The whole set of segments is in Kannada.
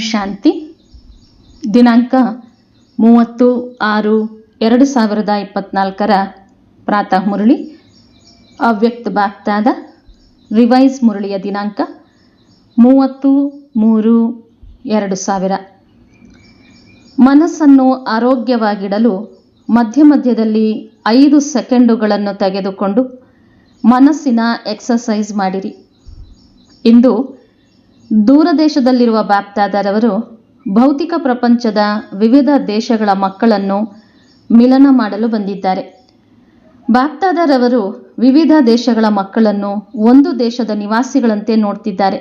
ಶಾಂತಿ. ದಿನಾಂಕ ಮೂವತ್ತು ಆರು ಎರಡು ಸಾವಿರದ ಇಪ್ಪತ್ನಾಲ್ಕರ ಪ್ರಾತಃ ಮುರಳಿ. ಅವ್ಯಕ್ತ ಬಾಕ್ತಾದ ರಿವೈಸ್ ಮುರಳಿಯ ದಿನಾಂಕ ಮೂವತ್ತು ಮೂರು ಎರಡು ಸಾವಿರ. ಮನಸ್ಸನ್ನು ಆರೋಗ್ಯವಾಗಿಡಲು ಮಧ್ಯ ಮಧ್ಯದಲ್ಲಿ ಐದು ಸೆಕೆಂಡುಗಳನ್ನು ತೆಗೆದುಕೊಂಡು ಮನಸ್ಸಿನ ಎಕ್ಸಸೈಸ್ ಮಾಡಿರಿ. ಇಂದು ದೂರದೇಶದಲ್ಲಿರುವ ಬಾಪ್ತಾದರವರು ಭೌತಿಕ ಪ್ರಪಂಚದ ವಿವಿಧ ದೇಶಗಳ ಮಕ್ಕಳನ್ನು ಮಿಲನ ಮಾಡಲು ಬಂದಿದ್ದಾರೆ. ಬಾಪ್ತಾದರವರು ವಿವಿಧ ದೇಶಗಳ ಮಕ್ಕಳನ್ನು ಒಂದು ದೇಶದ ನಿವಾಸಿಗಳಂತೆ ನೋಡ್ತಿದ್ದಾರೆ.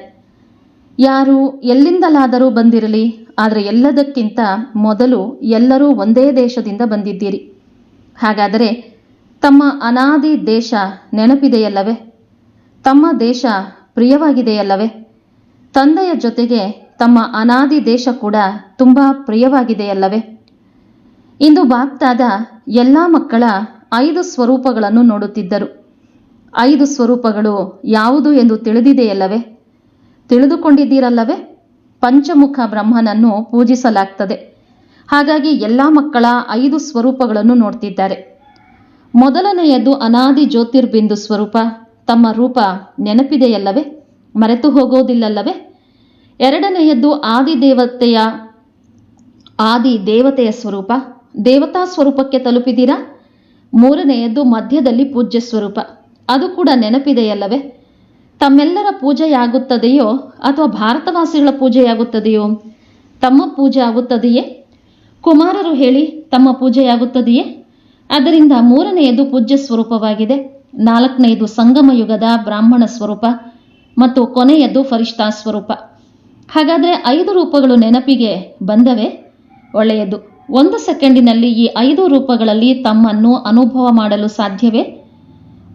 ಯಾರು ಎಲ್ಲಿಂದಲಾದರೂ ಬಂದಿರಲಿ, ಆದರೆ ಎಲ್ಲದಕ್ಕಿಂತ ಮೊದಲು ಎಲ್ಲರೂ ಒಂದೇ ದೇಶದಿಂದ ಬಂದಿದ್ದೀರಿ. ಹಾಗಾದರೆ ತಮ್ಮ ಅನಾದಿ ದೇಶ ನೆನಪಿದೆಯಲ್ಲವೇ? ತಮ್ಮ ದೇಶ ಪ್ರಿಯವಾಗಿದೆಯಲ್ಲವೇ? ತಂದೆಯ ಜೊತೆಗೆ ತಮ್ಮ ಅನಾದಿ ದೇಶ ಕೂಡ ತುಂಬ ಪ್ರಿಯವಾಗಿದೆಯಲ್ಲವೇ? ಇಂದು ಬಾಗ್ದಾದ ಎಲ್ಲ ಮಕ್ಕಳ ಐದು ಸ್ವರೂಪಗಳನ್ನು ನೋಡುತ್ತಿದ್ದರು. ಐದು ಸ್ವರೂಪಗಳು ಯಾವುದು ಎಂದು ತಿಳಿದಿದೆಯಲ್ಲವೇ? ತಿಳಿದುಕೊಂಡಿದ್ದೀರಲ್ಲವೇ? ಪಂಚಮುಖ ಬ್ರಹ್ಮನನ್ನು ಪೂಜಿಸಲಾಗ್ತದೆ. ಹಾಗಾಗಿ ಎಲ್ಲ ಮಕ್ಕಳ ಐದು ಸ್ವರೂಪಗಳನ್ನು ನೋಡ್ತಿದ್ದಾರೆ. ಮೊದಲನೆಯದು ಅನಾದಿ ಜ್ಯೋತಿರ್ಬಿಂದು ಸ್ವರೂಪ. ತಮ್ಮ ರೂಪ ನೆನಪಿದೆಯಲ್ಲವೇ? ಮರೆತು ಹೋಗೋದಿಲ್ಲಲ್ಲವೇ? ಎರಡನೆಯದ್ದು ಆದಿ ದೇವತೆಯ ಆದಿ ದೇವತೆಯ ಸ್ವರೂಪ. ದೇವತಾ ಸ್ವರೂಪಕ್ಕೆ ತಲುಪಿದ್ದೀರಾ? ಮೂರನೆಯದ್ದು ಮಧ್ಯದಲ್ಲಿ ಪೂಜ್ಯ ಸ್ವರೂಪ. ಅದು ಕೂಡ ನೆನಪಿದೆಯಲ್ಲವೇ? ತಮ್ಮೆಲ್ಲರ ಪೂಜೆಯಾಗುತ್ತದೆಯೋ ಅಥವಾ ಭಾರತವಾಸಿಗಳ ಪೂಜೆಯಾಗುತ್ತದೆಯೋ? ತಮ್ಮ ಪೂಜೆ ಆಗುತ್ತದೆಯೇ? ಕುಮಾರರು ಹೇಳಿ, ತಮ್ಮ ಪೂಜೆಯಾಗುತ್ತದೆಯೇ? ಅದರಿಂದ ಮೂರನೆಯದು ಪೂಜ್ಯ ಸ್ವರೂಪವಾಗಿದೆ. ನಾಲ್ಕನೆಯದು ಸಂಗಮ ಯುಗದ ಬ್ರಾಹ್ಮಣ ಸ್ವರೂಪ. ಮತ್ತು ಕೊನೆಯದು ಫರಿಷ್ಠಾ ಸ್ವರೂಪ. ಹಾಗಾದರೆ ಐದು ರೂಪಗಳು ನೆನಪಿಗೆ ಬಂದವೆ? ಒಳ್ಳೆಯದು. ಒಂದು ಸೆಕೆಂಡಿನಲ್ಲಿ ಈ ಐದು ರೂಪಗಳಲ್ಲಿ ತಮ್ಮನ್ನು ಅನುಭವ ಮಾಡಲು ಸಾಧ್ಯವೇ?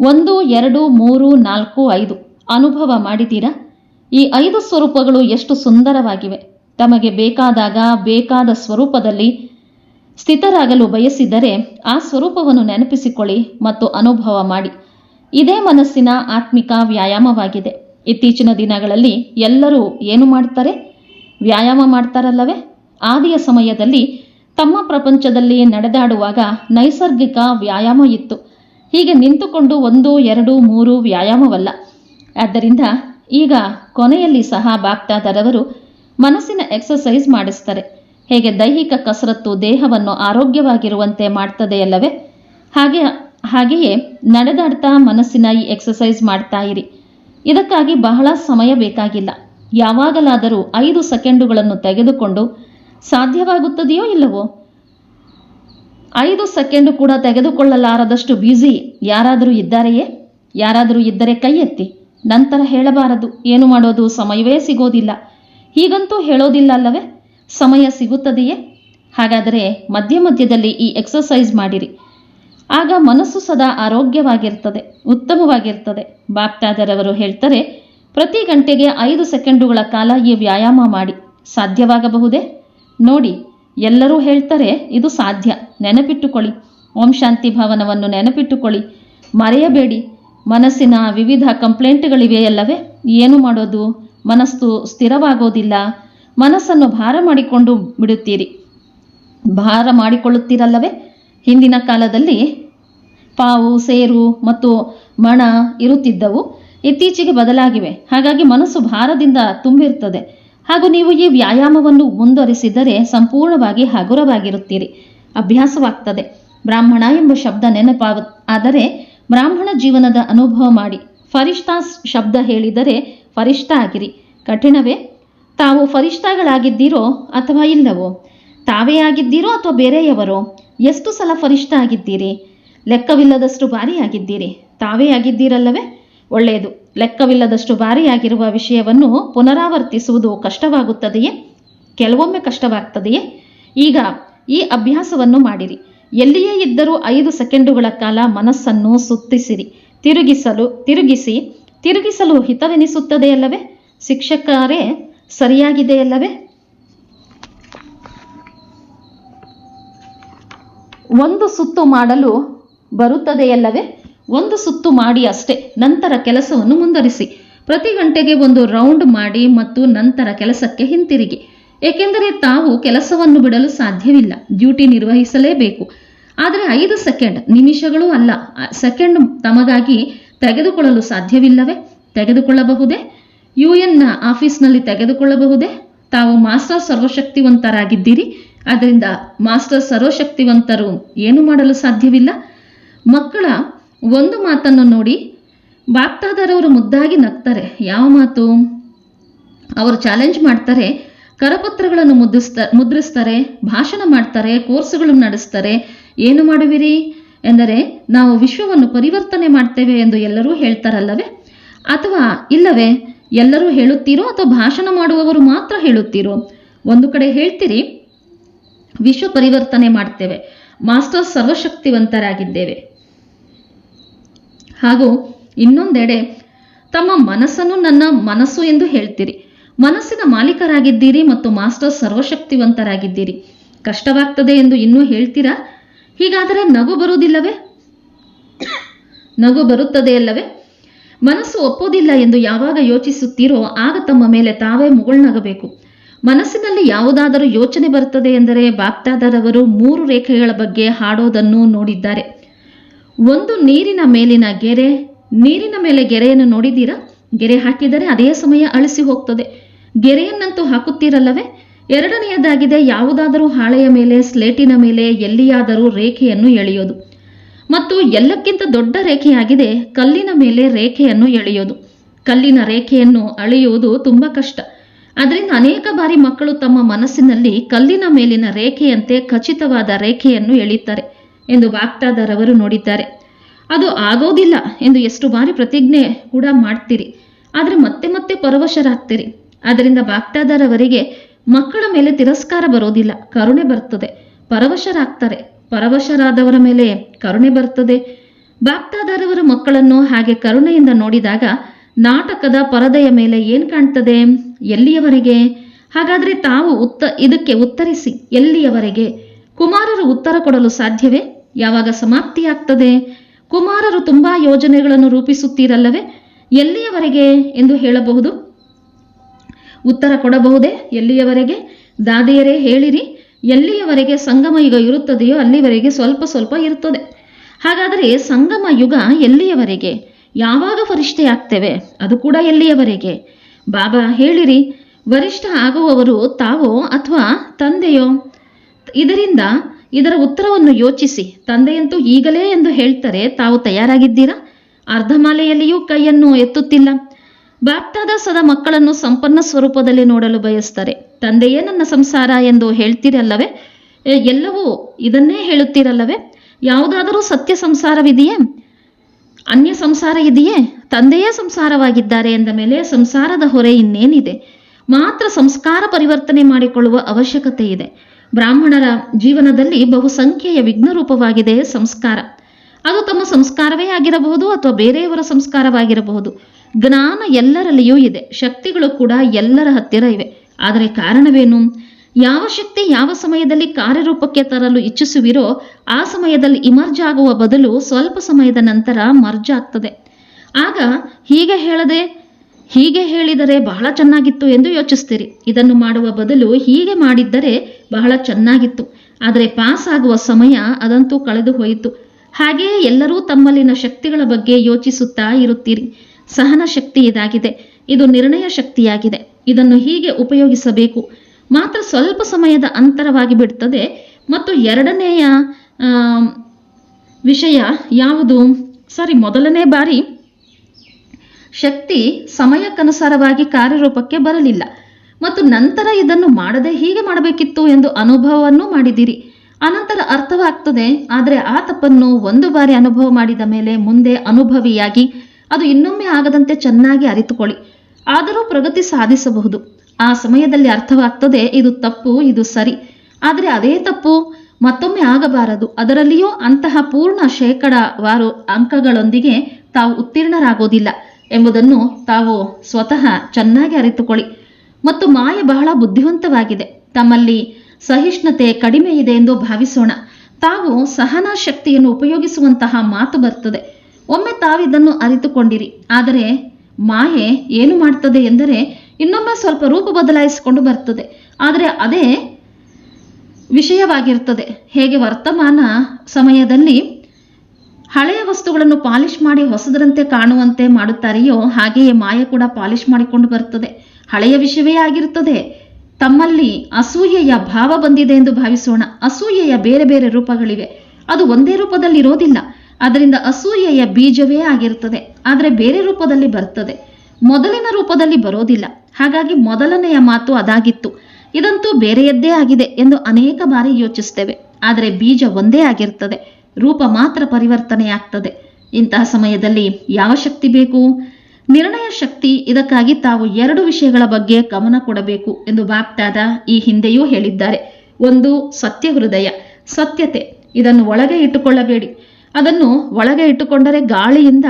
ಒಂದು, ಎರಡು, ಮೂರು, ನಾಲ್ಕು, ಐದು. ಅನುಭವ ಮಾಡಿದ್ದೀರಾ? ಈ ಐದು ಸ್ವರೂಪಗಳು ಎಷ್ಟು ಸುಂದರವಾಗಿವೆ. ತಮಗೆ ಬೇಕಾದಾಗ ಬೇಕಾದ ಸ್ವರೂಪದಲ್ಲಿ ಸ್ಥಿತರಾಗಲು ಬಯಸಿದರೆ ಆ ಸ್ವರೂಪವನ್ನು ನೆನಪಿಸಿಕೊಳ್ಳಿ ಮತ್ತು ಅನುಭವ ಮಾಡಿ. ಇದೇ ಮನಸ್ಸಿನ ಆತ್ಮಿಕ ವ್ಯಾಯಾಮವಾಗಿದೆ. ಇತ್ತೀಚಿನ ದಿನಗಳಲ್ಲಿ ಎಲ್ಲರೂ ಏನು ಮಾಡ್ತಾರೆ? ವ್ಯಾಯಾಮ ಮಾಡ್ತಾರಲ್ಲವೇ? ಆದಿಯ ಸಮಯದಲ್ಲಿ ತಮ್ಮ ಪ್ರಪಂಚದಲ್ಲಿ ನಡೆದಾಡುವಾಗ ನೈಸರ್ಗಿಕ ವ್ಯಾಯಾಮ ಇತ್ತು. ಹೀಗೆ ನಿಂತುಕೊಂಡು ಒಂದು, ಎರಡು, ಮೂರು ವ್ಯಾಯಾಮವಲ್ಲ. ಆದ್ದರಿಂದ ಈಗ ಕೊನೆಯಲ್ಲಿ ಸಹ ಬಾಪ್ತಾದರವರು ಮನಸ್ಸಿನ ಎಕ್ಸಸೈಸ್ ಮಾಡಿಸ್ತಾರೆ. ಹೇಗೆ ದೈಹಿಕ ಕಸರತ್ತು ದೇಹವನ್ನು ಆರೋಗ್ಯವಾಗಿರುವಂತೆ ಮಾಡ್ತದೆಯಲ್ಲವೇ ಹಾಗೆ, ಹಾಗೆಯೇ ನಡೆದಾಡ್ತಾ ಮನಸ್ಸಿನ ಈ ಎಕ್ಸಸೈಸ್ ಮಾಡ್ತಾ ಇರಿ. ಇದಕ್ಕಾಗಿ ಬಹಳ ಸಮಯ ಬೇಕಾಗಿಲ್ಲ. ಯಾವಾಗಲಾದರೂ ಐದು ಸೆಕೆಂಡುಗಳನ್ನು ತೆಗೆದುಕೊಂಡು ಸಾಧ್ಯವಾಗುತ್ತದೆಯೋ ಇಲ್ಲವೋ? ಐದು ಸೆಕೆಂಡು ಕೂಡ ತೆಗೆದುಕೊಳ್ಳಲಾರದಷ್ಟು ಬ್ಯುಸಿ ಯಾರಾದರೂ ಇದ್ದಾರೆಯೇ? ಯಾರಾದರೂ ಇದ್ದರೆ ಕೈ ಎತ್ತಿ ನಂತರ ಹೇಳಬಾರದು. ಏನು ಮಾಡೋದು? ಸಮಯವೇ ಸಿಗೋದಿಲ್ಲ. ಹೀಗಂತೂ ಹೇಳೋದಿಲ್ಲ ಅಲ್ಲವೇ? ಸಮಯ ಸಿಗುತ್ತದೆಯೇ? ಹಾಗಾದರೆ ಮಧ್ಯ ಮಧ್ಯದಲ್ಲಿ ಈ ಎಕ್ಸಸೈಸ್ ಮಾಡಿರಿ. ಆಗ ಮನಸ್ಸು ಸದಾ ಆರೋಗ್ಯವಾಗಿರ್ತದೆ, ಉತ್ತಮವಾಗಿರ್ತದೆ. ಬಾಪ್ತಾದರವರು ಹೇಳ್ತಾರೆ, ಪ್ರತಿ ಗಂಟೆಗೆ ಐದು ಸೆಕೆಂಡುಗಳ ಕಾಲ ಈ ವ್ಯಾಯಾಮ ಮಾಡಿ. ಸಾಧ್ಯವಾಗಬಹುದೇ? ನೋಡಿ, ಎಲ್ಲರೂ ಹೇಳ್ತಾರೆ, ಇದು ಸಾಧ್ಯ, ನೆನಪಿಟ್ಟುಕೊಳ್ಳಿ. ಓಂ ಶಾಂತಿ ಭವನವನ್ನು ನೆನಪಿಟ್ಟುಕೊಳ್ಳಿ. ಮರೆಯಬೇಡಿ. ಮನಸ್ಸಿನ ವಿವಿಧ ಕಂಪ್ಲೇಂಟ್ಗಳಿವೆಯಲ್ಲವೇ ಏನು ಮಾಡೋದು? ಮನಸ್ಸು ಸ್ಥಿರವಾಗೋದಿಲ್ಲ. ಮನಸ್ಸನ್ನು ಭಾರ ಮಾಡಿಕೊಂಡು ಬಿಡುತ್ತೀರಿ. ಭಾರ ಮಾಡಿಕೊಳ್ಳುತ್ತೀರಲ್ಲವೇ? ಹಿಂದಿನ ಕಾಲದಲ್ಲಿ ಪಾವು, ಸೇರು ಮತ್ತು ಮಣ ಇರುತ್ತಿದ್ದವು. ಇತ್ತೀಚೆಗೆ ಬದಲಾಗಿವೆ. ಹಾಗಾಗಿ ಮನಸ್ಸು ಭಾರದಿಂದ ತುಂಬಿರುತ್ತದೆ. ಹಾಗೂ ನೀವು ಈ ವ್ಯಾಯಾಮವನ್ನು ಮುಂದುವರಿಸಿದರೆ ಸಂಪೂರ್ಣವಾಗಿ ಹಗುರವಾಗಿರುತ್ತೀರಿ. ಅಭ್ಯಾಸವಾಗ್ತದೆ. ಬ್ರಾಹ್ಮಣ ಎಂಬ ಶಬ್ದ ನೆನಪಾಗ, ಆದರೆ ಬ್ರಾಹ್ಮಣ ಜೀವನದ ಅನುಭವ ಮಾಡಿ. ಫರಿಷ್ಠಾ ಶಬ್ದ ಹೇಳಿದರೆ ಫರಿಷ್ಠ ಆಗಿರಿ. ಕಠಿಣವೇ? ತಾವು ಫರಿಷ್ಠಗಳಾಗಿದ್ದೀರೋ ಅಥವಾ ಇಲ್ಲವೋ? ತಾವೇ ಆಗಿದ್ದೀರೋ ಅಥವಾ ಬೇರೆಯವರೋ? ಎಷ್ಟು ಸಲ ಫರಿಷ್ಠ ಆಗಿದ್ದೀರಿ? ಲೆಕ್ಕವಿಲ್ಲದಷ್ಟು ಬಾರಿ ಆಗಿದ್ದೀರಿ ತಾವೇ ಆಗಿದ್ದೀರಲ್ಲವೇ? ಒಳ್ಳೆಯದು. ಲೆಕ್ಕವಿಲ್ಲದಷ್ಟು ಬಾರಿ ಆಗಿರುವ ವಿಷಯವನ್ನು ಪುನರಾವರ್ತಿಸುವುದು ಕಷ್ಟವಾಗುತ್ತದೆಯೇ? ಕೆಲವೊಮ್ಮೆ ಕಷ್ಟವಾಗ್ತದೆಯೇ? ಈಗ ಈ ಅಭ್ಯಾಸವನ್ನು ಮಾಡಿರಿ. ಎಲ್ಲಿಯೇ ಇದ್ದರೂ ಐದು ಸೆಕೆಂಡುಗಳ ಕಾಲ ಮನಸ್ಸನ್ನು ಸುತ್ತಿಸಿರಿ. ತಿರುಗಿಸಲು, ತಿರುಗಿಸಿ, ತಿರುಗಿಸಲು ಹಿತವೆನಿಸುತ್ತದೆಯಲ್ಲವೇ? ಶಿಕ್ಷಕರೇ, ಸರಿಯಾಗಿದೆಯಲ್ಲವೇ? ಒಂದು ಸುತ್ತು ಮಾಡಲು ಬರುತ್ತದೆಯಲ್ಲವೇ? ಒಂದು ಸುತ್ತು ಮಾಡಿ ಅಷ್ಟೇ, ನಂತರ ಕೆಲಸವನ್ನು ಮುಂದುವರಿಸಿ. ಪ್ರತಿ ಗಂಟೆಗೆ ಒಂದು ರೌಂಡ್ ಮಾಡಿ ಮತ್ತು ನಂತರ ಕೆಲಸಕ್ಕೆ ಹಿಂತಿರುಗಿ. ಏಕೆಂದರೆ ತಾವು ಕೆಲಸವನ್ನು ಬಿಡಲು ಸಾಧ್ಯವಿಲ್ಲ, ಡ್ಯೂಟಿ ನಿರ್ವಹಿಸಲೇಬೇಕು. ಆದರೆ ಐದು ಸೆಕೆಂಡ್, ನಿಮಿಷಗಳು ಅಲ್ಲ, ಸೆಕೆಂಡ್ ತಮಗಾಗಿ ತೆಗೆದುಕೊಳ್ಳಲು ಸಾಧ್ಯವಿಲ್ಲವೇ? ತೆಗೆದುಕೊಳ್ಳಬಹುದೇ? ಯು ಎನ್ನ ಆಫೀಸ್ನಲ್ಲಿ ತೆಗೆದುಕೊಳ್ಳಬಹುದೇ? ತಾವು ಮಾಸ್ಟರ್ ಸರ್ವಶಕ್ತಿವಂತರಾಗಿದ್ದೀರಿ, ಆದ್ದರಿಂದ ಮಾಸ್ಟರ್ ಸರ್ವಶಕ್ತಿವಂತರು ಏನು ಮಾಡಲು ಸಾಧ್ಯವಿಲ್ಲ? ಮಕ್ಕಳ ಒಂದು ಮಾತನ್ನು ನೋಡಿ ಬಾಪ್ತಾದರವರು ಮುದ್ದಾಗಿ ನಗ್ತಾರೆ. ಯಾವ ಮಾತು? ಅವರು ಚಾಲೆಂಜ್ ಮಾಡ್ತಾರೆ, ಕರಪತ್ರಗಳನ್ನು ಮುದ್ರಿಸ್ತ, ಮುದ್ರಿಸ್ತಾರೆ, ಭಾಷಣ ಮಾಡ್ತಾರೆ ಕೋರ್ಸ್ಗಳನ್ನು ನಡೆಸ್ತಾರೆ. ಏನು ಮಾಡುವಿರಿ? ಎಂದರೆ ನಾವು ವಿಶ್ವವನ್ನು ಪರಿವರ್ತನೆ ಮಾಡ್ತೇವೆ ಎಂದು ಎಲ್ಲರೂ ಹೇಳ್ತಾರಲ್ಲವೇ? ಅಥವಾ ಇಲ್ಲವೇ? ಎಲ್ಲರೂ ಹೇಳುತ್ತೀರೋ ಅಥವಾ ಭಾಷಣ ಮಾಡುವವರು ಮಾತ್ರ ಹೇಳುತ್ತೀರೋ? ಒಂದು ಕಡೆ ಹೇಳ್ತೀರಿ, ವಿಶ್ವ ಪರಿವರ್ತನೆ ಮಾಡ್ತೇವೆ. ಮಾಸ್ಟರ್ ಸರ್ವಶಕ್ತಿವಂತರಾಗಿದ್ದೇವೆ. ಹಾಗೂ ಇನ್ನೊಂದೆಡೆ, ತಮ್ಮ ಮನಸ್ಸನ್ನು ನನ್ನ ಮನಸ್ಸು ಎಂದು ಹೇಳ್ತೀರಿ. ಮನಸ್ಸಿನ ಮಾಲೀಕರಾಗಿದ್ದೀರಿ ಮತ್ತು ಮಾಸ್ಟರ್ ಸರ್ವಶಕ್ತಿವಂತರಾಗಿದ್ದೀರಿ. ಕಷ್ಟವಾಗ್ತದೆ ಎಂದು ಇನ್ನೂ ಹೇಳ್ತೀರಾ? ಹೀಗಾದರೆ ನಗು ಬರುವುದಿಲ್ಲವೇ? ನಗು ಬರುತ್ತದೆಯಲ್ಲವೇ ಮನಸ್ಸು ಒಪ್ಪೋದಿಲ್ಲ ಎಂದು ಯಾವಾಗ ಯೋಚಿಸುತ್ತೀರೋ, ಆಗ ತಮ್ಮ ಮೇಲೆ ತಾವೇ ಮುಗುಳ್ನಗಬೇಕು. ಮನಸ್ಸಿನಲ್ಲಿ ಯಾವುದಾದರೂ ಯೋಚನೆ ಬರುತ್ತದೆ ಎಂದರೆ, ಬಾಪ್ತಾದರವರು ಮೂರು ರೇಖೆಗಳ ಬಗ್ಗೆ ಹಾಡೋದನ್ನು ನೋಡಿದ್ದಾರೆ. ಒಂದು ನೀರಿನ ಮೇಲಿನ ಗೆರೆ, ನೀರಿನ ಮೇಲೆ ಗೆರೆಯನ್ನು ನೋಡಿದ್ದೀರಾ? ಗೆರೆ ಹಾಕಿದರೆ ಅದೇ ಸಮಯ ಅಳಿಸಿ ಹೋಗ್ತದೆ. ಗೆರೆಯನ್ನಂತೂ ಹಾಕುತ್ತೀರಲ್ಲವೇ? ಎರಡನೆಯದಾಗಿದೆ, ಯಾವುದಾದರೂ ಹಾಳೆಯ ಮೇಲೆ, ಸ್ಲೇಟಿನ ಮೇಲೆ ಎಲ್ಲಿಯಾದರೂ ರೇಖೆಯನ್ನು ಎಳೆಯೋದು. ಮತ್ತು ಎಲ್ಲಕ್ಕಿಂತ ದೊಡ್ಡ ರೇಖೆಯಾಗಿದೆ, ಕಲ್ಲಿನ ಮೇಲೆ ರೇಖೆಯನ್ನು ಎಳೆಯೋದು. ಕಲ್ಲಿನ ರೇಖೆಯನ್ನು ಅಳೆಯುವುದು ತುಂಬ ಕಷ್ಟ. ಅದರಿಂದ ಅನೇಕ ಬಾರಿ ಮಕ್ಕಳು ತಮ್ಮ ಮನಸ್ಸಿನಲ್ಲಿ ಕಲ್ಲಿನ ಮೇಲಿನ ರೇಖೆಯಂತೆ ಖಚಿತವಾದ ರೇಖೆಯನ್ನು ಎಳೆಯುತ್ತಾರೆ. ಎಂದು ಬಾಗ್ದಾದರವರು ನೋಡಿದ್ದಾರೆ. ಅದು ಆಗೋದಿಲ್ಲ ಎಂದು ಎಷ್ಟು ಬಾರಿ ಪ್ರತಿಜ್ಞೆ ಕೂಡ ಮಾಡ್ತೀರಿ. ಆದರೆ ಮತ್ತೆ ಮತ್ತೆ ಪರವಶರಾಗ್ತೀರಿ. ಅದರಿಂದ ಬಾಗ್ದಾದರವರಿಗೆ ಮಕ್ಕಳ ಮೇಲೆ ತಿರಸ್ಕಾರ ಬರೋದಿಲ್ಲ, ಕರುಣೆ ಬರ್ತದೆ. ಪರವಶರಾಗ್ತಾರೆ. ಪರವಶರಾದವರ ಮೇಲೆ ಕರುಣೆ ಬರ್ತದೆ. ಬಾಗ್ದಾದರವರ ಮಕ್ಕಳನ್ನು ಹಾಗೆ ಕರುಣೆಯಿಂದ ನೋಡಿದಾಗ ನಾಟಕದ ಪರದೆಯ ಮೇಲೆ ಏನ್ ಕಾಣ್ತದೆ? ಎಲ್ಲಿಯವರೆಗೆ? ಹಾಗಾದ್ರೆ ತಾವು ಉತ್ತ ಇದಕ್ಕೆ ಉತ್ತರಿಸಿ, ಎಲ್ಲಿಯವರೆಗೆ? ಕುಮಾರರು ಉತ್ತರ ಕೊಡಲು ಸಾಧ್ಯವೇ? ಯಾವಾಗ ಸಮಾಪ್ತಿಯಾಗ್ತದೆ ಕುಮಾರರು ತುಂಬಾ ಯೋಜನೆಗಳನ್ನು ರೂಪಿಸುತ್ತೀರಲ್ಲವೇ? ಎಲ್ಲಿಯವರೆಗೆ ಎಂದು ಹೇಳಬಹುದು? ಉತ್ತರ ಕೊಡಬಹುದೇ? ಎಲ್ಲಿಯವರೆಗೆ? ದಾದಿಯರೇ ಹೇಳಿರಿ, ಎಲ್ಲಿಯವರೆಗೆ ಸಂಗಮ ಯುಗ ಇರುತ್ತದೆಯೋ ಅಲ್ಲಿವರೆಗೆ ಸ್ವಲ್ಪ ಸ್ವಲ್ಪ ಇರುತ್ತದೆ. ಹಾಗಾದರೆ ಸಂಗಮ ಯುಗ ಎಲ್ಲಿಯವರೆಗೆ? ಯಾವಾಗ ವರಿಷ್ಠೆಯಾಗ್ತೇವೆ ಅದು ಕೂಡ ಎಲ್ಲಿಯವರೆಗೆ? ಬಾಬಾ ಹೇಳಿರಿ, ವರಿಷ್ಠ ಆಗುವವರು ತಾವೋ ಅಥವಾ ತಂದೆಯೋ? ಇದರಿಂದ ಇದರ ಉತ್ತರವನ್ನು ಯೋಚಿಸಿ. ತಂದೆಯಂತೂ ಈಗಲೇ ಎಂದು ಹೇಳ್ತಾರೆ, ತಾವು ತಯಾರಾಗಿದ್ದೀರಾ? ಅರ್ಧಮಾಲೆಯಲ್ಲಿಯೂ ಕೈಯನ್ನು ಎತ್ತುತ್ತಿಲ್ಲ. ಸದಾ ಮಕ್ಕಳನ್ನು ಸಂಪನ್ನ ಸ್ವರೂಪದಲ್ಲಿ ನೋಡಲು ಬಯಸ್ತಾರೆ. ತಂದೆಯೇ ನನ್ನ ಸಂಸಾರ ಎಂದು ಹೇಳ್ತೀರಲ್ಲವೇ? ಎಲ್ಲವೂ ಇದನ್ನೇ ಹೇಳುತ್ತಿರಲ್ಲವೇ? ಯಾವುದಾದರೂ ಸತ್ಯ ಸಂಸಾರವಿದೆಯೇ? ಅನ್ಯ ಸಂಸಾರ ಇದೆಯೇ? ತಂದೆಯೇ ಸಂಸಾರವಾಗಿದ್ದಾರೆ ಎಂದ ಮೇಲೆ ಸಂಸಾರದ ಹೊರೆ ಇನ್ನೇನಿದೆ? ಮಾತ್ರ ಸಂಸ್ಕಾರ ಪರಿವರ್ತನೆ ಮಾಡಿಕೊಳ್ಳುವ ಅವಶ್ಯಕತೆ ಇದೆ ಬ್ರಾಹ್ಮಣರ ಜೀವನದಲ್ಲಿ ಬಹುಸಂಖ್ಯೆಯ ವಿಘ್ನರೂಪವಾಗಿದೆ ಸಂಸ್ಕಾರ. ಅದು ತಮ್ಮ ಸಂಸ್ಕಾರವೇ ಆಗಿರಬಹುದು ಅಥವಾ ಬೇರೆಯವರ ಸಂಸ್ಕಾರವಾಗಿರಬಹುದು. ಜ್ಞಾನ ಎಲ್ಲರಲ್ಲಿಯೂ ಇದೆ. ಶಕ್ತಿಗಳು ಕೂಡ ಎಲ್ಲರ ಹತ್ತಿರ ಇವೆ. ಆದರೆ ಕಾರಣವೇನು? ಯಾವ ಶಕ್ತಿ ಯಾವ ಸಮಯದಲ್ಲಿ ಕಾರ್ಯರೂಪಕ್ಕೆ ತರಲು ಇಚ್ಛಿಸುವಿರೋ ಆ ಸಮಯದಲ್ಲಿ ಇಮರ್ಜ್ ಆಗುವ ಬದಲು ಸ್ವಲ್ಪ ಸಮಯದ ನಂತರ ಮರ್ಜ್ ಆಗ್ತದೆ. ಆಗ ಹೀಗೆ ಹೇಳದೆ, ಹೀಗೆ ಹೇಳಿದರೆ ಬಹಳ ಚೆನ್ನಾಗಿತ್ತು ಎಂದು ಯೋಚಿಸ್ತೀರಿ. ಇದನ್ನು ಮಾಡುವ ಬದಲು ಹೀಗೆ ಮಾಡಿದ್ದರೆ ಬಹಳ ಚೆನ್ನಾಗಿತ್ತು. ಆದರೆ ಪಾಸ್ ಆಗುವ ಸಮಯ ಅದಂತೂ ಕಳೆದು ಹೋಯಿತು. ಹಾಗೆಯೇ ಎಲ್ಲರೂ ತಮ್ಮಲ್ಲಿನ ಶಕ್ತಿಗಳ ಬಗ್ಗೆ ಯೋಚಿಸುತ್ತಾ ಇರುತ್ತೀರಿ. ಸಹನ ಶಕ್ತಿ ಇದಾಗಿದೆ. ಇದು ನಿರ್ಣಯ ಶಕ್ತಿಯಾಗಿದೆ. ಇದನ್ನು ಹೀಗೆ ಉಪಯೋಗಿಸಬೇಕು. ಮಾತ್ರ ಸ್ವಲ್ಪ ಸಮಯದ ಅಂತರವಾಗಿ ಬಿಡ್ತದೆ. ಮತ್ತು ಎರಡನೆಯ ವಿಷಯ ಯಾವುದು? ಸಾರಿ, ಮೊದಲನೇ ಬಾರಿ. ಶಕ್ತಿ ಸಮಯಕ್ಕನುಸಾರವಾಗಿ ಕಾರ್ಯರೂಪಕ್ಕೆ ಬರಲಿಲ್ಲ. ಮತ್ತು ನಂತರ ಇದನ್ನು ಮಾಡದೆ ಹೀಗೆ ಮಾಡಬೇಕಿತ್ತು ಎಂದು ಅನುಭವವನ್ನು ಮಾಡಿದಿರಿ ಅನಂತರ ಅರ್ಥವಾಗ್ತದೆ, ಆದರೆ ಆ ತಪ್ಪನ್ನು ಒಂದು ಬಾರಿ ಅನುಭವ ಮಾಡಿದ ಮೇಲೆ ಮುಂದೆ ಅನುಭವಿಯಾಗಿ ಅದು ಇನ್ನೊಮ್ಮೆ ಆಗದಂತೆ ಚೆನ್ನಾಗಿ ಅರಿತುಕೊಳ್ಳಿ. ಆದರೂ ಪ್ರಗತಿ ಸಾಧಿಸಬಹುದು. ಆ ಸಮಯದಲ್ಲಿ ಅರ್ಥವಾಗ್ತದೆ, ಇದು ತಪ್ಪು, ಇದು ಸರಿ. ಆದರೆ ಅದೇ ತಪ್ಪು ಮತ್ತೊಮ್ಮೆ ಆಗಬಾರದು. ಅದರಲ್ಲಿಯೂ ಅಂತಹ ಪೂರ್ಣ ಶೇಕಡಾವಾರು ಅಂಕಗಳೊಂದಿಗೆ ತಾವು ಉತ್ತೀರ್ಣರಾಗೋದಿಲ್ಲ ಎಂಬುದನ್ನು ತಾವು ಸ್ವತಃ ಚೆನ್ನಾಗಿ ಅರಿತುಕೊಳ್ಳಿ. ಮತ್ತು ಮಾಯೆ ಬಹಳ ಬುದ್ಧಿವಂತವಾಗಿದೆ. ತಮ್ಮಲ್ಲಿ ಸಹಿಷ್ಣುತೆ ಕಡಿಮೆ ಇದೆ ಎಂದು ಭಾವಿಸೋಣ. ತಾವು ಸಹನಾ ಶಕ್ತಿಯನ್ನು ಉಪಯೋಗಿಸುವಂತಹ ಮಾತು ಬರ್ತದೆ. ಒಮ್ಮೆ ತಾವಿದನ್ನು ಅರಿತುಕೊಂಡಿರಿ. ಆದರೆ ಮಾಯೆ ಏನು ಮಾಡ್ತದೆ ಎಂದರೆ ಇನ್ನೊಮ್ಮೆ ಸ್ವಲ್ಪ ರೂಪ ಬದಲಾಯಿಸಿಕೊಂಡು ಬರ್ತದೆ. ಆದರೆ ಅದೇ ವಿಷಯವಾಗಿರ್ತದೆ. ಹೇಗೆ ವರ್ತಮಾನ ಸಮಯದಲ್ಲಿ ಹಳೆಯ ವಸ್ತುಗಳನ್ನು ಪಾಲಿಶ್ ಮಾಡಿ ಹೊಸದರಂತೆ ಕಾಣುವಂತೆ ಮಾಡುತ್ತಾರೆಯೋ ಹಾಗೆಯೇ ಮಾಯೆ ಕೂಡ ಪಾಲಿಶ್ ಮಾಡಿಕೊಂಡು ಬರ್ತದೆ. ಹಳೆಯ ವಿಷಯವೇ ಆಗಿರುತ್ತದೆ. ತಮ್ಮಲ್ಲಿ ಅಸೂಯೆಯ ಭಾವ ಬಂದಿದೆ ಎಂದು ಭಾವಿಸೋಣ. ಅಸೂಯೆಯ ಬೇರೆ ಬೇರೆ ರೂಪಗಳಿವೆ. ಅದು ಒಂದೇ ರೂಪದಲ್ಲಿ ಇರೋದಿಲ್ಲ. ಅದರಿಂದ ಅಸೂಯೆಯ ಬೀಜವೇ ಆಗಿರುತ್ತದೆ. ಆದರೆ ಬೇರೆ ರೂಪದಲ್ಲಿ ಬರ್ತದೆ ಮೊದಲಿನ ರೂಪದಲ್ಲಿ ಬರೋದಿಲ್ಲ. ಹಾಗಾಗಿ ಮೊದಲನೆಯ ಮಾತು ಅದಾಗಿತ್ತು. ಇದಂತೂ ಬೇರೆಯದ್ದೇ ಆಗಿದೆ ಎಂದು ಅನೇಕ ಬಾರಿ ಯೋಚಿಸ್ತೇವೆ. ಆದರೆ ಬೀಜ ಒಂದೇ ಆಗಿರ್ತದೆ. ರೂಪ ಮಾತ್ರ ಪರಿವರ್ತನೆಯಾಗ್ತದೆ. ಇಂತಹ ಸಮಯದಲ್ಲಿ ಯಾವ ಶಕ್ತಿ ಬೇಕು? ನಿರ್ಣಯ ಶಕ್ತಿ ಇದಕ್ಕಾಗಿ ತಾವು ಎರಡು ವಿಷಯಗಳ ಬಗ್ಗೆ ಗಮನ ಕೊಡಬೇಕು ಎಂದು ಬಾಪ್ತಾದ ಈ ಹಿಂದೆಯೂ ಹೇಳಿದ್ದಾರೆ. ಒಂದು, ಸತ್ಯ ಹೃದಯ. ಸತ್ಯತೆ. ಇದನ್ನು ಒಳಗೆ ಇಟ್ಟುಕೊಳ್ಳಬೇಡಿ. ಅದನ್ನು ಒಳಗೆ ಇಟ್ಟುಕೊಂಡರೆ ಗಾಳಿಯಿಂದ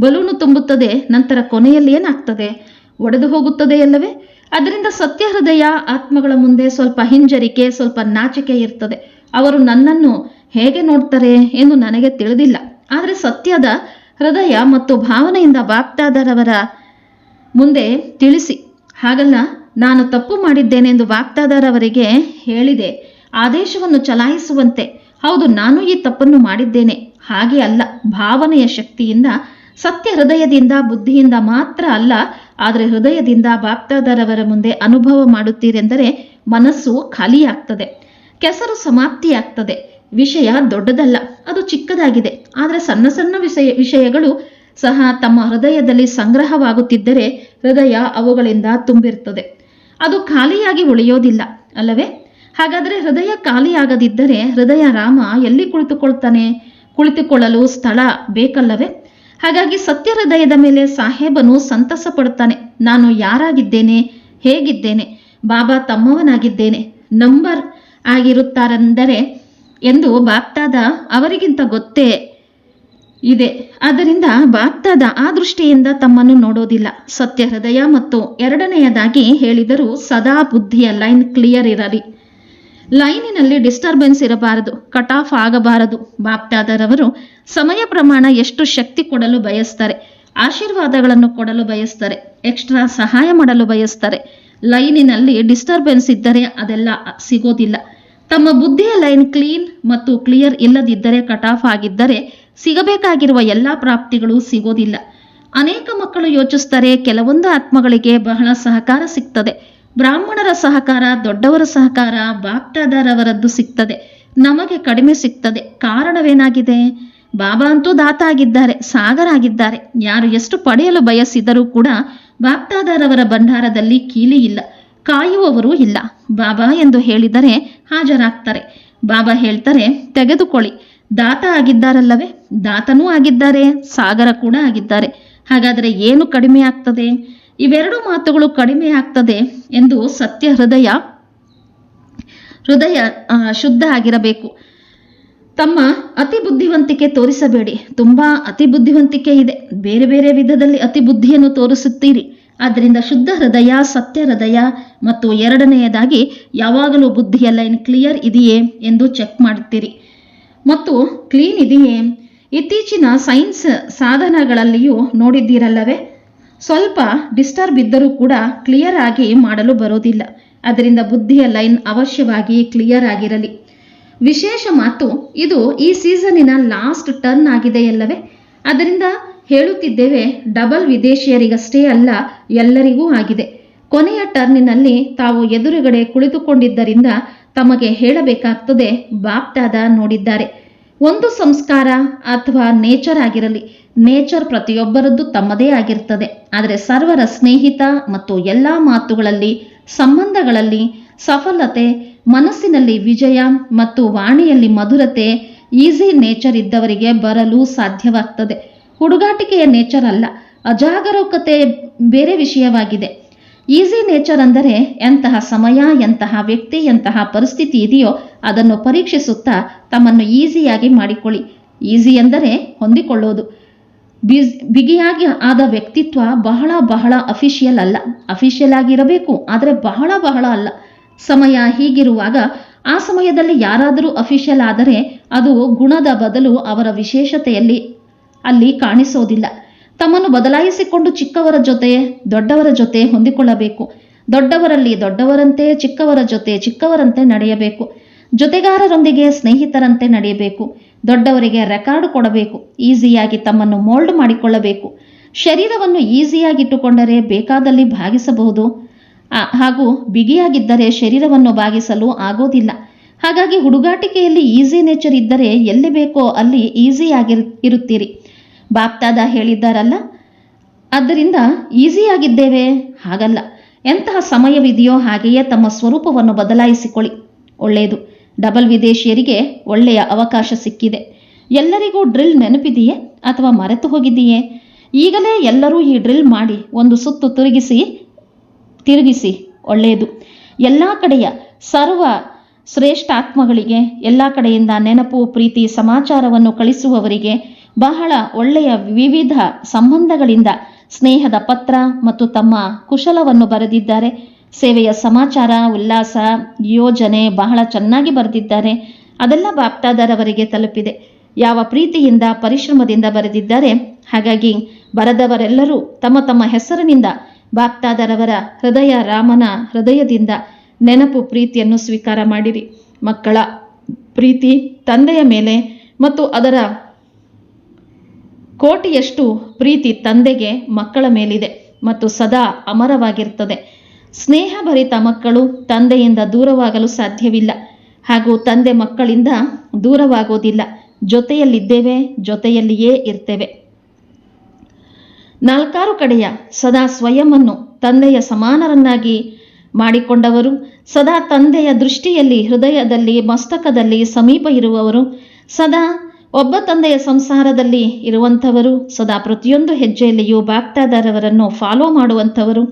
ಬಲೂನು ತುಂಬುತ್ತದೆ, ನಂತರ ಕೊನೆಯಲ್ಲಿ ಏನಾಗ್ತದೆ? ಒಡೆದು ಹೋಗುತ್ತದೆ ಅಲ್ಲವೇ? ಅದರಿಂದ ಸತ್ಯ ಹೃದಯ ಆತ್ಮಗಳ ಮುಂದೆ ಸ್ವಲ್ಪ ಹಿಂಜರಿಕೆ, ಸ್ವಲ್ಪ ನಾಚಿಕೆ ಇರ್ತದೆ. ಅವರು ನನ್ನನ್ನು ಹೇಗೆ ನೋಡ್ತಾರೆ ಎಂದು ನನಗೆ ತಿಳಿದಿಲ್ಲ. ಆದರೆ ಸತ್ಯದ ಹೃದಯ ಮತ್ತು ಭಾವನೆಯಿಂದ ಬಾಪ್ತಾದರವರ ಮುಂದೆ ತಿಳಿಸಿ. ಹಾಗಲ್ಲ, ನಾನು ತಪ್ಪು ಮಾಡಿದ್ದೇನೆ ಎಂದು ವಾಗ್ದಾದರವರಿಗೆ ಹೇಳಿದೆ. ಆದೇಶವನ್ನು ಚಲಾಯಿಸುವಂತೆ. ಹೌದು, ನಾನು ಈ ತಪ್ಪನ್ನು ಮಾಡಿದ್ದೇನೆ. ಹಾಗೆ ಅಲ್ಲ, ಭಾವನೆಯ ಶಕ್ತಿಯಿಂದ ಸತ್ಯ ಹೃದಯದಿಂದ ಬುದ್ಧಿಯಿಂದ ಮಾತ್ರ ಅಲ್ಲ, ಆದರೆ ಹೃದಯದಿಂದ ಬಾಪ್ತಾದರವರ ಮುಂದೆ ಅನುಭವ ಮಾಡುತ್ತೀರೆಂದರೆ ಮನಸ್ಸು ಖಾಲಿಯಾಗ್ತದೆ. ಕೆಸರು ಸಮಾಪ್ತಿಯಾಗ್ತದೆ. ವಿಷಯ ದೊಡ್ಡದಲ್ಲ, ಅದು ಚಿಕ್ಕದಾಗಿದೆ. ಆದರೆ ಸಣ್ಣ ಸಣ್ಣ ವಿಷಯ, ವಿಷಯಗಳು ಸಹ ತಮ್ಮ ಹೃದಯದಲ್ಲಿ ಸಂಗ್ರಹವಾಗುತ್ತಿದ್ದರೆ ಹೃದಯ ಅವುಗಳಿಂದ ತುಂಬಿರುತ್ತದೆ. ಅದು ಖಾಲಿಯಾಗಿ ಉಳಿಯೋದಿಲ್ಲ, ಅಲ್ಲವೇ? ಹಾಗಾದರೆ ಹೃದಯ ಖಾಲಿಯಾಗದಿದ್ದರೆ ಹೃದಯ ರಾಮ ಎಲ್ಲಿ ಕುಳಿತುಕೊಳ್ತಾನೆ? ಕುಳಿತುಕೊಳ್ಳಲು ಸ್ಥಳ ಬೇಕಲ್ಲವೇ? ಹಾಗಾಗಿ ಸತ್ಯ ಹೃದಯದ ಮೇಲೆ ಸಾಹೇಬನು ಸಂತಸ ಪಡುತ್ತಾನೆ ನಾನು ಯಾರಾಗಿದ್ದೇನೆ? ಹೇಗಿದ್ದೇನೆ? ಬಾಬಾ ತಮ್ಮವನಾಗಿದ್ದೇನೆ. ನಂಬರ್ ಆಗಿರುತ್ತಾರೆಂದರೆ ಎಂದು ಬಾಪ್ತಾದ ಅವರಿಗಿಂತ ಗೊತ್ತೇ ಇದೆ. ಆದ್ದರಿಂದ ಬಾಪ್ತಾದ ಆ ದೃಷ್ಟಿಯಿಂದ ತಮ್ಮನ್ನು ನೋಡೋದಿಲ್ಲ. ಸತ್ಯ ಹೃದಯ ಮತ್ತು ಎರಡನೆಯದಾಗಿ ಹೇಳಿದರು ಸದಾ ಬುದ್ಧಿಯ ಲೈನ್ ಕ್ಲಿಯರ್ ಇರಲಿ. ಲೈನಿನಲ್ಲಿ ಡಿಸ್ಟರ್ಬೆನ್ಸ್ ಇರಬಾರದು, ಕಟ್ ಆಫ್ ಆಗಬಾರದು. ಬಾಪ್ತಾದರವರು ಸಮಯ ಪ್ರಮಾಣ ಎಷ್ಟು ಶಕ್ತಿ ಕೊಡಲು ಬಯಸ್ತಾರೆ, ಆಶೀರ್ವಾದಗಳನ್ನು ಕೊಡಲು ಬಯಸ್ತಾರೆ, ಎಕ್ಸ್ಟ್ರಾ ಸಹಾಯ ಮಾಡಲು ಬಯಸ್ತಾರೆ. ಲೈನಿನಲ್ಲಿ ಡಿಸ್ಟರ್ಬೆನ್ಸ್ ಇದ್ದರೆ ಅದೆಲ್ಲ ಸಿಗೋದಿಲ್ಲ. ತಮ್ಮ ಬುದ್ಧಿಯ ಲೈನ್ ಕ್ಲೀನ್ ಮತ್ತು ಕ್ಲಿಯರ್ ಇಲ್ಲದಿದ್ದರೆ ಕಟ್ ಆಫ್ ಆಗಿದ್ದರೆ ಸಿಗಬೇಕಾಗಿರುವ ಎಲ್ಲ ಪ್ರಾಪ್ತಿಗಳು ಸಿಗೋದಿಲ್ಲ. ಅನೇಕ ಮಕ್ಕಳು ಯೋಚಿಸ್ತಾರೆ ಕೆಲವೊಂದು ಆತ್ಮಗಳಿಗೆ ಬಹಳ ಸಹಕಾರ ಸಿಗ್ತದೆ. ಬ್ರಾಹ್ಮಣರ ಸಹಕಾರ, ದೊಡ್ಡವರ ಸಹಕಾರ, ಬಾಪ್ತಾದರವರದ್ದು ಸಿಗ್ತದೆ. ನಮಗೆ ಕಡಿಮೆ ಸಿಗ್ತದೆ. ಕಾರಣವೇನಾಗಿದೆ? ಬಾಬಾ ಅಂತೂ ದಾತ ಆಗಿದ್ದಾರೆ, ಸಾಗರ ಆಗಿದ್ದಾರೆ. ಯಾರು ಎಷ್ಟು ಪಡೆಯಲು ಬಯಸಿದರೂ ಕೂಡ ಬಾಪ್ಟಾದಾರವರ ಭಂಡಾರದಲ್ಲಿ ಕೀಲಿ ಇಲ್ಲ. ಕಾಯುವವರು ಇಲ್ಲ. ಬಾಬಾ ಎಂದು ಹೇಳಿದರೆ ಹಾಜರಾಗ್ತಾರೆ. ಬಾಬಾ ಹೇಳ್ತಾರೆ, ತೆಗೆದುಕೊಳ್ಳಿ. ದಾತ ಆಗಿದ್ದಾರಲ್ಲವೇ? ದಾತನೂ ಆಗಿದ್ದಾರೆ, ಸಾಗರ ಕೂಡ ಆಗಿದ್ದಾರೆ. ಹಾಗಾದರೆ ಏನು ಕಡಿಮೆ ಆಗ್ತದೆ? ಇವೆರಡು ಮಾತುಗಳು ಕಡಿಮೆ ಆಗ್ತದೆ ಎಂದು ಸತ್ಯ ಹೃದಯ ಹೃದಯ ಶುದ್ಧ ಆಗಿರಬೇಕು. ತಮ್ಮ ಅತಿ ಬುದ್ಧಿವಂತಿಕೆ ತೋರಿಸಬೇಡಿ. ತುಂಬಾ ಅತಿ ಬುದ್ಧಿವಂತಿಕೆ ಇದೆ. ಬೇರೆ ಬೇರೆ ವಿಧದಲ್ಲಿ ಅತಿ ಬುದ್ಧಿಯನ್ನು ತೋರಿಸುತ್ತೀರಿ. ಆದ್ದರಿಂದ ಶುದ್ಧ ಹೃದಯ, ಸತ್ಯ ಹೃದಯ ಮತ್ತು ಎರಡನೆಯದಾಗಿ ಯಾವಾಗಲೂ ಬುದ್ಧಿಯ ಲೈನ್ ಕ್ಲಿಯರ್ ಇದೆಯೇ ಎಂದು ಚೆಕ್ ಮಾಡುತ್ತೀರಿ. ಮತ್ತು ಕ್ಲೀನ್ ಇದೆಯೇ? ಇತ್ತೀಚಿನ ಸೈನ್ಸ್ ಸಾಧನಗಳಲ್ಲಿಯೂ ನೋಡಿದ್ದೀರಲ್ಲವೇ? ಸ್ವಲ್ಪ ಡಿಸ್ಟರ್ಬ್ ಇದ್ದರೂ ಕೂಡ ಕ್ಲಿಯರ್ ಆಗಿ ಮಾಡಲು ಬರೋದಿಲ್ಲ ಅದರಿಂದ ಬುದ್ಧಿಯ ಲೈನ್ ಅವಶ್ಯವಾಗಿ ಕ್ಲಿಯರ್ ಆಗಿರಲಿ. ವಿಶೇಷ ಮಾತು, ಇದು ಈ ಸೀಸನಿನ ಲಾಸ್ಟ್ ಟರ್ನ್ ಆಗಿದೆಯಲ್ಲವೇ? ಅದರಿಂದ ಹೇಳುತ್ತಿದ್ದೇವೆ, ಡಬಲ್ ವಿದೇಶಿಯರಿಗಷ್ಟೇ ಅಲ್ಲ, ಎಲ್ಲರಿಗೂ ಆಗಿದೆ. ಕೊನೆಯ ಟರ್ನಿನಲ್ಲಿ ತಾವು ಎದುರುಗಡೆ ಕುಳಿತುಕೊಂಡಿದ್ದರಿಂದ ತಮಗೆ ಹೇಳಬೇಕಾಗ್ತದೆ, ಬಾಪ್ಟಾದ ನೋಡಿದ್ದಾರೆ. ಒಂದು ಸಂಸ್ಕಾರ ಅಥವಾ ನೇಚರ್ ಆಗಿರಲಿ, ನೇಚರ್ ಪ್ರತಿಯೊಬ್ಬರದ್ದು ತಮ್ಮದೇ ಆಗಿರ್ತದೆ. ಆದರೆ ಸರ್ವರ ಸ್ನೇಹಿತ ಮತ್ತು ಎಲ್ಲ ಮಾತುಗಳಲ್ಲಿ, ಸಂಬಂಧಗಳಲ್ಲಿ ಸಫಲತೆ, ಮನಸ್ಸಿನಲ್ಲಿ ವಿಜಯ ಮತ್ತು ವಾಣಿಯಲ್ಲಿ ಮಧುರತೆ, ಈಸಿ ನೇಚರ್ ಇದ್ದವರಿಗೆ ಬರಲು ಸಾಧ್ಯವಾಗ್ತದೆ. ಹುಡುಗಾಟಿಕೆಯ ನೇಚರ್ ಅಲ್ಲ, ಅಜಾಗರೂಕತೆ ಬೇರೆ ವಿಷಯವಾಗಿದೆ. ಈಸಿ ನೇಚರ್ ಅಂದರೆ ಎಂತಹ ಸಮಯ, ಎಂತಹ ವ್ಯಕ್ತಿ, ಎಂತಹ ಪರಿಸ್ಥಿತಿ ಇದೆಯೋ ಅದನ್ನು ಪರೀಕ್ಷಿಸುತ್ತಾ ತಮ್ಮನ್ನು ಈಸಿಯಾಗಿ ಮಾಡಿಕೊಳ್ಳಿ. ಈಸಿ ಎಂದರೆ ಹೊಂದಿಕೊಳ್ಳೋದು. ಬಿಸ್ ಬಿಗಿಯಾಗಿ ಆದ ವ್ಯಕ್ತಿತ್ವ ಬಹಳ ಬಹಳ ಅಫಿಷಿಯಲ್ ಅಲ್ಲ. ಅಫಿಷಿಯಲ್ ಆಗಿರಬೇಕು, ಆದರೆ ಬಹಳ ಬಹಳ ಅಲ್ಲ. ಸಮಯ ಹೀಗಿರುವಾಗ ಆ ಸಮಯದಲ್ಲಿ ಯಾರಾದರೂ ಅಫಿಷಿಯಲ್ ಆದರೆ ಅದು ಗುಣದ ಬದಲು ಅವರ ವಿಶೇಷತೆಯಲ್ಲಿ ಅಲ್ಲಿ ಕಾಣಿಸೋದಿಲ್ಲ. ತಮ್ಮನ್ನು ಬದಲಾಯಿಸಿಕೊಂಡು ಚಿಕ್ಕವರ ಜೊತೆ, ದೊಡ್ಡವರ ಜೊತೆ ಹೊಂದಿಕೊಳ್ಳಬೇಕು. ದೊಡ್ಡವರಲ್ಲಿ ದೊಡ್ಡವರಂತೆ, ಚಿಕ್ಕವರ ಜೊತೆ ಚಿಕ್ಕವರಂತೆ ನಡೆಯಬೇಕು. ಜೊತೆಗಾರರೊಂದಿಗೆ ಸ್ನೇಹಿತರಂತೆ ನಡೆಯಬೇಕು. ದೊಡ್ಡವರಿಗೆ ರೆಕಾರ್ಡ್ ಕೊಡಬೇಕು. ಈಸಿಯಾಗಿ ತಮ್ಮನ್ನು ಮೋಲ್ಡ್ ಮಾಡಿಕೊಳ್ಳಬೇಕು. ಶರೀರವನ್ನು ಈಸಿಯಾಗಿಟ್ಟುಕೊಂಡರೆ ಬೇಕಾದಲ್ಲಿ ಭಾಗಿಸಬಹುದು. ಹಾಗೂ ಬಿಗಿಯಾಗಿದ್ದರೆ ಶರೀರವನ್ನು ಭಾಗಿಸಲು ಆಗೋದಿಲ್ಲ. ಹಾಗಾಗಿ ಹುಡುಗಾಟಿಕೆಯಲ್ಲಿ ಈಸಿ ನೇಚರ್ ಇದ್ದರೆ ಎಲ್ಲಿ ಬೇಕೋ ಅಲ್ಲಿ ಈಸಿಯಾಗಿರ್ ಇರುತ್ತೀರಿ. ಬಾಪ್ತಾದ ಹೇಳಿದ್ದಾರಲ್ಲ? ಆದ್ದರಿಂದ ಈಸಿಯಾಗಿದ್ದೇವೆ? ಹಾಗಲ್ಲ. ಎಂತಹ ಸಮಯವಿದೆಯೋ ಹಾಗೆಯೇ ತಮ್ಮ ಸ್ವರೂಪವನ್ನು ಬದಲಾಯಿಸಿಕೊಳ್ಳಿ. ಒಳ್ಳೆಯದು. ಡಬಲ್ ವಿದೇಶಿಯರಿಗೆ ಒಳ್ಳೆಯ ಅವಕಾಶ ಸಿಕ್ಕಿದೆ. ಎಲ್ಲರಿಗೂ ಡ್ರಿಲ್ ನೆನಪಿದೆಯೇ ಅಥವಾ ಮರೆತು ಹೋಗಿದೆಯೇ ಈಗಲೇ ಎಲ್ಲರೂ ಈ ಡ್ರಿಲ್ ಮಾಡಿ ಒಂದು ಸುತ್ತು ತಿರುಗಿಸಿ ತಿರುಗಿಸಿ. ಒಳ್ಳೆಯದು. ಎಲ್ಲ ಕಡೆಯ ಸರ್ವ ಶ್ರೇಷ್ಠಾತ್ಮಗಳಿಗೆ, ಎಲ್ಲ ಕಡೆಯಿಂದ ನೆನಪು, ಪ್ರೀತಿ, ಸಮಾಚಾರವನ್ನು ಕಳಿಸುವವರಿಗೆ ಬಹಳ ಒಳ್ಳೆಯ ವಿವಿಧ ಸಂಬಂಧಗಳಿಂದ ಸ್ನೇಹದ ಪತ್ರ ಮತ್ತು ತಮ್ಮ ಕುಶಲವನ್ನು ಬರೆದಿದ್ದಾರೆ. ಸೇವೆಯ ಸಮಾಚಾರ, ಉಲ್ಲಾಸ, ಯೋಜನೆ ಬಹಳ ಚೆನ್ನಾಗಿ ಬರೆದಿದ್ದಾರೆ. ಅದೆಲ್ಲ ಬಾಪ್ತಾದರವರಿಗೆ ತಲುಪಿದೆ. ಯಾವ ಪ್ರೀತಿಯಿಂದ, ಪರಿಶ್ರಮದಿಂದ ಬರೆದಿದ್ದಾರೆ. ಹಾಗಾಗಿ ಬರೆದವರೆಲ್ಲರೂ ತಮ್ಮ ತಮ್ಮ ಹೆಸರಿನಿಂದ ಬಾಪ್ತಾದರವರ ಹೃದಯ ರಾಮನ ಹೃದಯದಿಂದ ನೆನಪು ಪ್ರೀತಿಯನ್ನು ಸ್ವೀಕಾರ ಮಾಡಿರಿ. ಮಕ್ಕಳ ಪ್ರೀತಿ ತಂದೆಯ ಮೇಲೆ ಮತ್ತು ಅದರ ಕೋಟಿಯಷ್ಟು ಪ್ರೀತಿ ತಂದೆಗೆ ಮಕ್ಕಳ ಮೇಲಿದೆ ಮತ್ತು ಸದಾ ಅಮರವಾಗಿರ್ತದೆ ಸ್ನೇಹಭರಿತ ಮಕ್ಕಳು ತಂದೆಯಿಂದ ದೂರವಾಗಲು ಸಾಧ್ಯವಿಲ್ಲ. ಹಾಗೂ ತಂದೆ ಮಕ್ಕಳಿಂದ ದೂರವಾಗೋದಿಲ್ಲ. ಜೊತೆಯಲ್ಲಿದ್ದೇವೆ, ಜೊತೆಯಲ್ಲಿಯೇ ಇರ್ತೇವೆ. ನಾಲ್ಕಾರು ಕಡೆಯ ಸದಾ ಸ್ವಯಂವನ್ನು ತಂದೆಯ ಸಮಾನರನ್ನಾಗಿ ಮಾಡಿಕೊಂಡವರು, ಸದಾ ತಂದೆಯ ದೃಷ್ಟಿಯಲ್ಲಿ, ಹೃದಯದಲ್ಲಿ, ಮಸ್ತಕದಲ್ಲಿ ಸಮೀಪ ಇರುವವರು, ಸದಾ ಒಬ್ಬ ತಂದೆಯ ಸಂಸಾರದಲ್ಲಿ ಇರುವಂಥವರು, ಸದಾ ಪ್ರತಿಯೊಂದು ಹೆಜ್ಜೆಯಲ್ಲಿಯೂ ಬಾಗ್ತಾದಾರವರನ್ನು ಫಾಲೋ ಮಾಡುವಂಥವರು,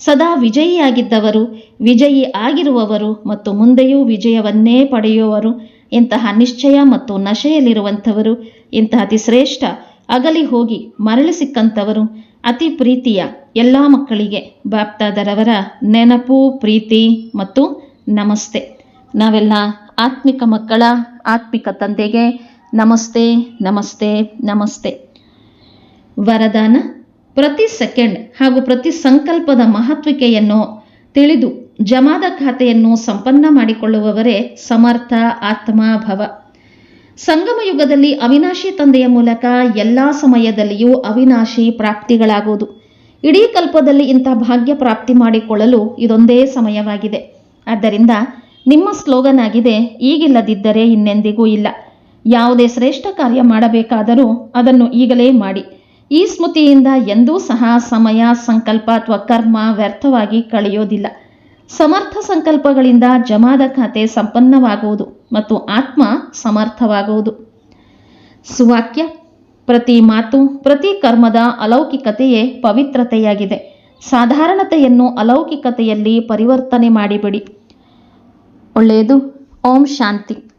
ಸದಾ ವಿಜಯಿಯಾಗಿದ್ದವರು, ವಿಜಯಿ ಆಗಿರುವವರು ಮತ್ತು ಮುಂದೆಯೂ ವಿಜಯವನ್ನೇ ಪಡೆಯುವವರು ಇಂತಹ ನಿಶ್ಚಯ ಮತ್ತು ನಶೆಯಲ್ಲಿರುವಂಥವರು, ಇಂತಹ ಅತಿ ಶ್ರೇಷ್ಠ ಅಗಲಿ ಹೋಗಿ ಮರಳಿ ಸಿಕ್ಕಂಥವರು, ಅತಿ ಪ್ರೀತಿಯ ಎಲ್ಲ ಮಕ್ಕಳಿಗೆ ಬಾಪ್ತಾದರವರ ನೆನಪು, ಪ್ರೀತಿ ಮತ್ತು ನಮಸ್ತೆ. ನಾವೆಲ್ಲ ಆತ್ಮಿಕ ಮಕ್ಕಳ, ಆತ್ಮಿಕ ತಂದೆಗೆ ನಮಸ್ತೆ ನಮಸ್ತೆ ನಮಸ್ತೆ. ವರದಾನ ಪ್ರತಿ ಸೆಕೆಂಡ್ ಹಾಗೂ ಪ್ರತಿ ಸಂಕಲ್ಪದ ಮಹತ್ವಿಕೆಯನ್ನು ತಿಳಿದು ಜಮಾದ ಖಾತೆಯನ್ನು ಸಂಪನ್ನ ಮಾಡಿಕೊಳ್ಳುವವರೇ ಸಮರ್ಥ ಆತ್ಮ ಭವ. ಸಂಗಮ ಯುಗದಲ್ಲಿ ಅವಿನಾಶಿ ತಂದೆಯ ಮೂಲಕ ಎಲ್ಲ ಸಮಯದಲ್ಲಿಯೂ ಅವಿನಾಶಿ ಪ್ರಾಪ್ತಿಗಳಾಗುವುದು. ಇಡೀ ಕಲ್ಪದಲ್ಲಿ ಇಂಥ ಭಾಗ್ಯ ಪ್ರಾಪ್ತಿ ಮಾಡಿಕೊಳ್ಳಲು ಇದೊಂದೇ ಸಮಯವಾಗಿದೆ. ಆದ್ದರಿಂದ ನಿಮ್ಮ ಸ್ಲೋಗನ್ ಆಗಿದೆ, ಈಗಿಲ್ಲದಿದ್ದರೆ ಇನ್ನೆಂದಿಗೂ ಇಲ್ಲ. ಯಾವುದೇ ಶ್ರೇಷ್ಠ ಕಾರ್ಯ ಮಾಡಬೇಕಾದರೂ ಅದನ್ನು ಈಗಲೇ ಮಾಡಿ. ಈ ಸ್ಮೃತಿಯಿಂದ ಎಂದೂ ಸಹ ಸಮಯ, ಸಂಕಲ್ಪ ಅಥವಾ ಕರ್ಮ ವ್ಯರ್ಥವಾಗಿ ಕಳೆಯೋದಿಲ್ಲ. ಸಮರ್ಥ ಸಂಕಲ್ಪಗಳಿಂದ ಜಮಾದ ಖಾತೆ ಸಂಪನ್ನವಾಗುವುದು ಮತ್ತು ಆತ್ಮ ಸಮರ್ಥವಾಗುವುದು. ಸುವಾಕ್ಯ, ಪ್ರತಿ ಮಾತು, ಪ್ರತಿ ಕರ್ಮದ ಅಲೌಕಿಕತೆಯೇ ಪವಿತ್ರತೆಯಾಗಿದೆ. ಸಾಧಾರಣತೆಯನ್ನು ಅಲೌಕಿಕತೆಯಲ್ಲಿ ಪರಿವರ್ತನೆ ಮಾಡಿಬಿಡಿ. ಒಳ್ಳೆಯದು. ಓಂ ಶಾಂತಿ.